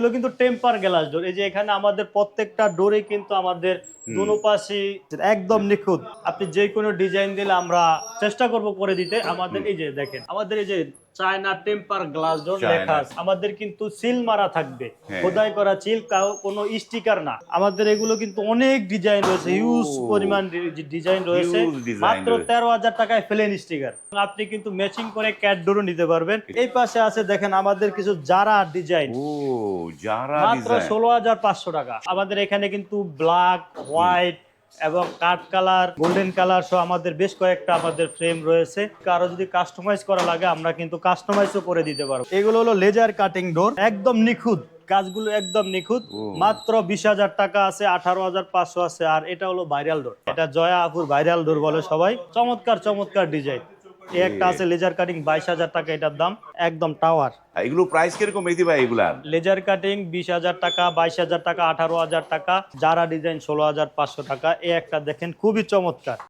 এগুলো কিন্তু temper glass door. এই যে এখানে আমাদের প্রত্যেকটা ডোরে কিন্তু আমাদের দুনো পাশে একদম নিখুঁত। আপনি যে কোনো ডিজাইন দিলে আমরা চেষ্টা করব করে দিতে। আমাদের এই যে দেখেন আমাদের এই যে চায়না টেম্পার গ্লাস ডোর লেখা আছে আমাদের কিন্তু সিল মারা থাকবে। হ্যাঁ। খোদাই করা কোনো স্টিকার না। আমাদের এগুলো কিন্তু অনেক ডিজাইন রয়েছে হিউজ পরিমাণ ডিজাইন রয়েছে। মাত্র তেরো হাজার টাকায় ফেলেন স্টিকার। আপনি কিন্তু ম্যাচিং করে ক্যাট ডোরও নিতে পারবেন। এই পাশে আছে দেখেন আমাদের কিছু জারা ডিজাইন যারা মাত্র ডিজাইন ষোলো হাজার পাঁচশো টাকা। আমাদের এখানে কিন্তু ব্ল্যাক হোয়াইট এবং কাঠ কালার গোল্ডেন কালার সহ আমাদের বেশ কয়েকটা আমাদের ফ্রেম রয়েছে। কারও যদি কাস্টমাইজ করা লাগে আমরা কিন্তু কাস্টমাইজও করে দিতে পারব। এগুলো হলো লেজার কাটিং ডোর একদম নিখুঁত। কাজগুলো একদম নিখুঁত। মাত্র বিশ হাজার টাকা আছে আঠারো হাজার পাঁচশো আছে আর এটা হলো ভাইরাল ডোর এটা জয়া আপুর ভাইরাল ডোর বলে সবাই। চমৎকার চমৎকার ডিজাইন এই একটা আছে লেজার কাটিং বাইশ হাজার টাকা এটার দাম। একদম টাওয়ার। এগুলো প্রাইস কীরকম মেহেদি ভাই এগুলা লেজার কাটিং বিশ হাজার টাকা বাইশ হাজার টাকা আঠারো হাজার টাকা যারা ডিজাইন ষোলো হাজার পাঁচশো টাকা এই একটা দেখেন খুবই চমৎকার।